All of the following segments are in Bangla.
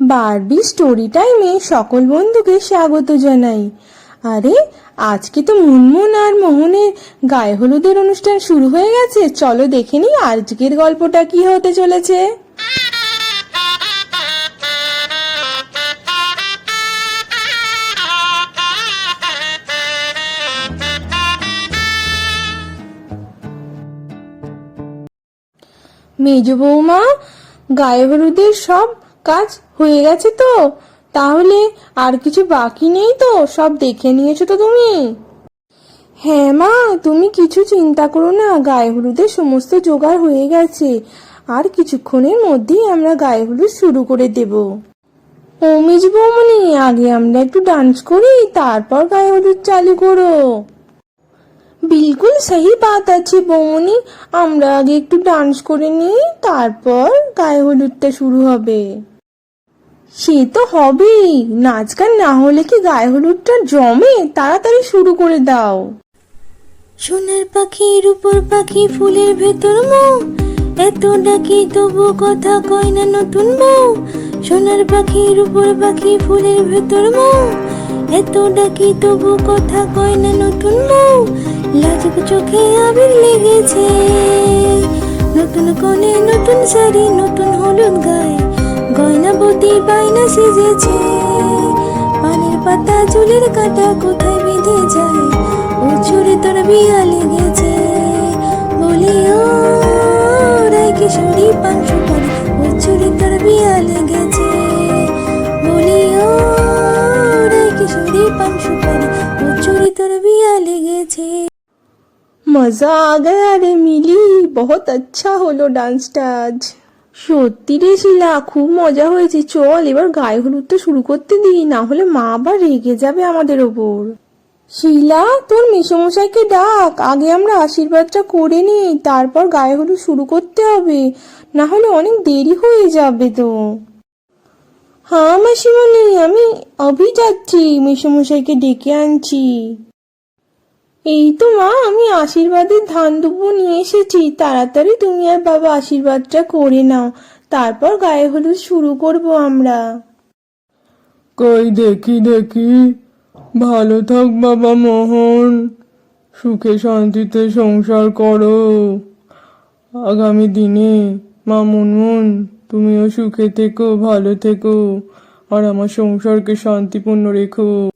বারবি স্টোরি টাইমে সকল বন্ধুকে স্বাগত জানাই। আরে, আজকে তো মুনমুন আর মোহনের গায়ে হলুদের অনুষ্ঠান শুরু হয়ে গেছে। চলো দেখে নিই আজকের গল্পটা কি হতে চলেছে। মেজ বৌমা, গায়ে হলুদের সব কাজ হয়ে গেছে তো। তাহলে আর কিছু বাকি নেই তো? সব দেখে নিয়েছো তো তুমি? হ্যাঁ মা, তুমি কিছু চিন্তা করো না। গায়ে হলুদের সমস্ত জোগাড় হয়ে গেছে। আর কিছুক্ষণের মধ্যেই আমরা গায়ে হলুদ শুরু করে দেব। অমিজ বৌমনি, আগে আমরা একটু ডান্স করি, তারপর গায়ে হলুদ চালু করো। বিলকুল সেই বাত আছে বৌমনি। আমরা আগে একটু ডান্স করে নিই, তারপর গায়ে হলুদটা শুরু হবে। সে তো হবেই। নাচ গান না হলে কি গায়ে হলুদটা জমে? তাড়াতাড়ি শুরু করে দাও। সোনার পাখির উপর পাখি ফুলের ভেতর মৌ এত ডাকি তবু কথা কয় না নতুন বউ। সোনার পাখির উপর পাখি ফুলের ভেতর মৌ এত ডাকি তবু কথা কয় না নতুন বউ। লাজুক চোখে আবির লেগেছে, নতুন কোণে নতুন শাড়ি, নতুন হলুদ গায়ে। গয়না বতি বাইনা সেজেছে। পানের পাতা চুলের কাটা কোথায় বেঁধে যায়? ও চুরে তোর বিয়া লেগেছে। বলি, ও রাই কিশোরী, পান সুপারি ও চুরে তোর বিয়া লেগেছে। বলি, ও রাই কিশোরী, পান সুপারি ও চুরে তোর বিয়া লেগেছে। মজা আ গয়া রে মিলি, বহুত আচ্ছা হলো ডান্সটা আজ। সত্যি রে শিলা, খুব মজা হয়েছে। চল, এবার গায়ে হলুদটা শুরু করতে দিই, না হলে মা আবার রেগে যাবে আমাদের ওপর। শিলা, তোর মেসমশাইকে ডাক। আগে আমরা আশীর্বাদটা করে নিই, তারপর গায়ে হলুদ শুরু করতে হবে। না হলে অনেক দেরি হয়ে যাবে তো। হ্যাঁ মাসিমণি, আমি অভি যাচ্ছি। মেসমশাইকে ডেকে আনছি। এই তো মা, আমি আশীর্বাদের ধান দুব্বো নিয়ে এসেছি। তাড়াতাড়ি তুমি আর বাবা আশীর্বাদটা করে নাও। তারপর গায়ে হলুদ শুরু করব আমরা। কই দেখি দেখি। ভালো থাক বাবা মোহন। সুখে শান্তিতে সংসার করো। আগামী দিনে, মা মুনমুন, তুমিও সুখে থেকো, ভালো থেকো। আর আমার সংসারকে শান্তিপূর্ণ রেখো।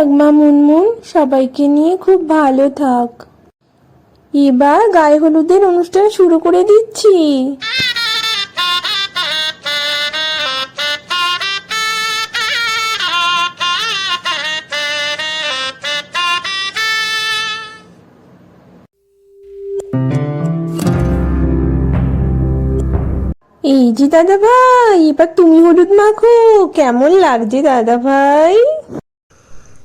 থাক মা মুনমুন, সবাইকে নিয়ে খুব ভালো থাক। এবার গায়ে হলুদের অনুষ্ঠান শুরু করে দিচ্ছি। এই যে দাদা ভাই, এবার তুমি হলুদ মাখো। কেমন লাগছে দাদা ভাই?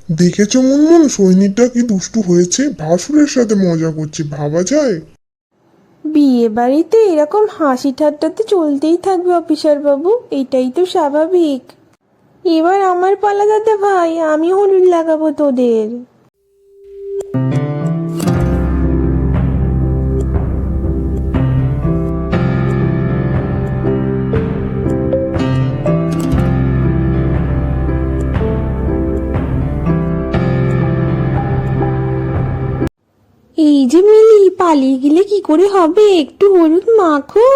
দেখেছ মুনমুন? সৈনিকটা কি দুষ্টু হয়েছে? ভাসুরের সাথে মজা করছে, ভাবা যায়? বিয়ে বাড়িতে এরকম হাসি ঠাট্টাতে চলতেই থাকবে, অফিসার বাবু। এটাই তো স্বাভাবিক। এবার আমার পালা দাদা ভাই, আমি হলুদ লাগাবো তোদের। পালিয়ে গেলে কি করে হবে? একটু হলুদ মাখো।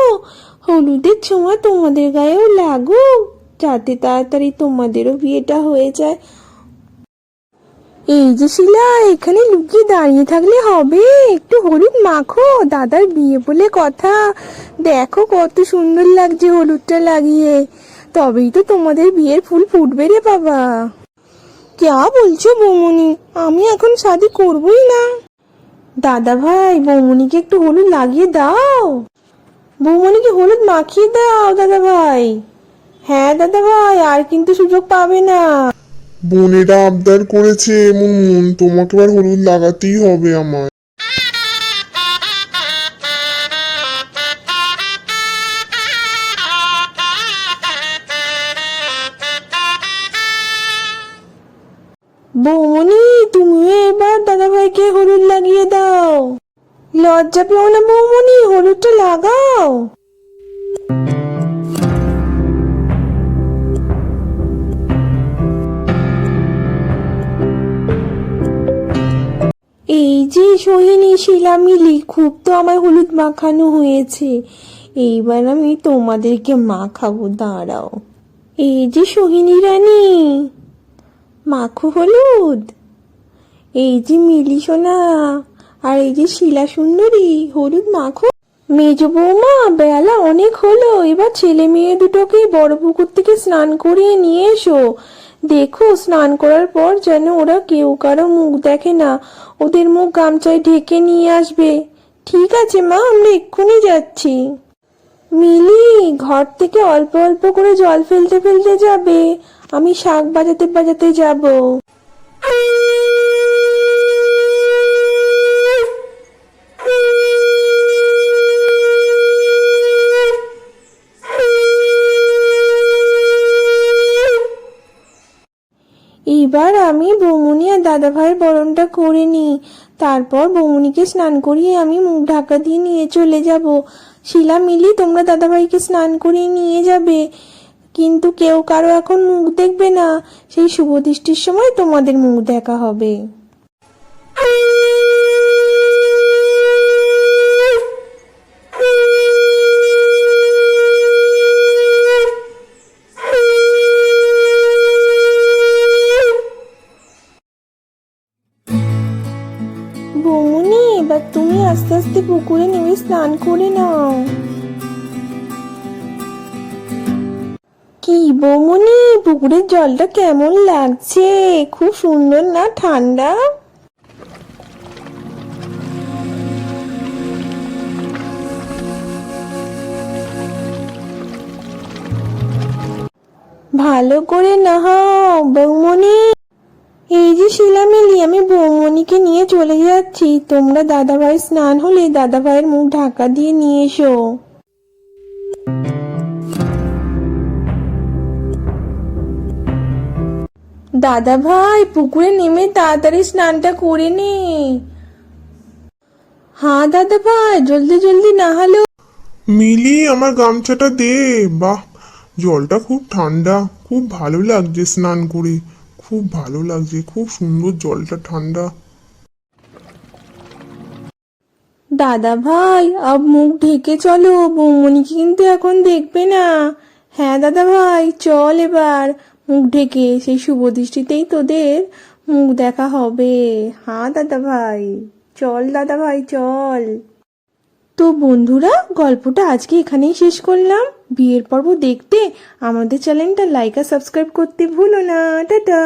হলুদের ছোঁয়া তোমাদের গায়েও লাগুক। যাতে তাড়াতাড়ি তোমাদেরও বিয়েটা হয়ে যায়। এই যে শিলা, এখানে লুকিয়ে দাঁড়িয়ে থাকলে হবে। একটু হলুদ মাখো, দাদার বিয়ে বলে কথা। দেখো কত সুন্দর লাগছে হলুদটা লাগিয়ে। তবেই তো তোমাদের বিয়ের ফুল ফুটবে রে বাবা। ক্যা বলছো বৌমনি আমি এখন শাদি করবই না। দাদা ভাই বৌমনিকে একটু হলুদ লাগিয়ে দাও। বৌমনিকে হলুদ মাখিয়ে দাও দাদা ভাই। হ্যাঁ দাদা ভাই আর কিন্তু সুযোগ পাবে না। বোনেরা আবদার করেছে মুনমুন তোমাকে আর হলুদ লাগাতেই হবে আমার বৌমনি তুমিও এবার দাদা ভাইকে হলুদ লজ্জা পেও না বৌমনি, হলুদটা লাগাও। এই যে সোহিনী শিলা মিলি, খুব তো আমার হলুদ মাখানো হয়েছে। এইবার আমি তোমাদেরকে মাখাবো, দাঁড়াও। এই যে সোহিনী রানী, মাখো হলুদ। এই যে মিলি সোনা আর এই যে শিলা সুন্দরী, হলুদ মাখো। মেজ বৌমা, বেলা অনেক হলো, এবার ছেলে মেয়ে দুটোকে বড় পুকুর থেকে স্নান করিয়ে নিয়ে এসো। দেখো, স্নান করার পর যেন ওরা কেউ কারও মুখ দেখে না, ওদের মুখ গামছায় ঢেকে নিয়ে আসবে। ঠিক আছে মা, আমরা এক্ষুনি যাচ্ছি। মিলি, ঘর থেকে অল্প অল্প করে জল ফেলতে ফেলতে যাবে। আমি শাক বাজাতে বাজাতে যাব। এবার আমি বৌমনি আর দাদাভাইয়ের বরণটা করে নিই। তারপর বৌমনিকে স্নান করিয়ে আমি মুখ ঢাকা দিয়ে নিয়ে চলে যাব। শিলা মিলি তোমরা দাদাভাইকে স্নান করিয়ে নিয়ে যাবে। কিন্তু কেউ কারও এখন মুখ দেখবে না। সেই শুভ দৃষ্টির সময় তোমাদের মুখ দেখা হবে। আস্তে আস্তে পুকুরে নেমে স্নান করে নাও। কি বৌমনি, পুকুরের জলটা কেমন লাগছে? খুব সুন্দর না ঠান্ডা? ভালো করে নাহাও বৌমনি। এই যে শিলামিলি আমি বৌমনিকে নিয়ে চলে যাচ্ছি। তোমরা দাদাভাই স্নান হলে দাদাভাইয়ের মুখ ঢাকা দিয়ে নিয়ে এসো। দাদা ভাই পুকুরে নেমে তাড়াতাড়ি স্নানটা করে নে। হ্যাঁ দাদা ভাই জলদি জলদি নাহালো। মিলি, আমার গামছাটা দে। বাহ, জলটা খুব ঠান্ডা। খুব ভালো লাগছে স্নান করে। খুব ভালো লাগছে, খুব সুন্দর জলটা, ঠান্ডা। দাদা ভাই আব মুখ ঢেকে চলো বৌমনিকে কিন্তু এখন দেখবে না। হ্যাঁ দাদা ভাই, চল এবার। মুখ ঢেকে, সেই শুভ দৃষ্টিতেই তোদের মুখ দেখা হবে। হ্যাঁ দাদা ভাই, চল দাদা ভাই, চল। তো বন্ধুরা, গল্পটা আজকে এখানেই শেষ করলাম। বিয়ের পর্ব দেখতে আমাদের চ্যানেলটা লাইক আর সাবস্ক্রাইব করতে ভুলো না। টাটা!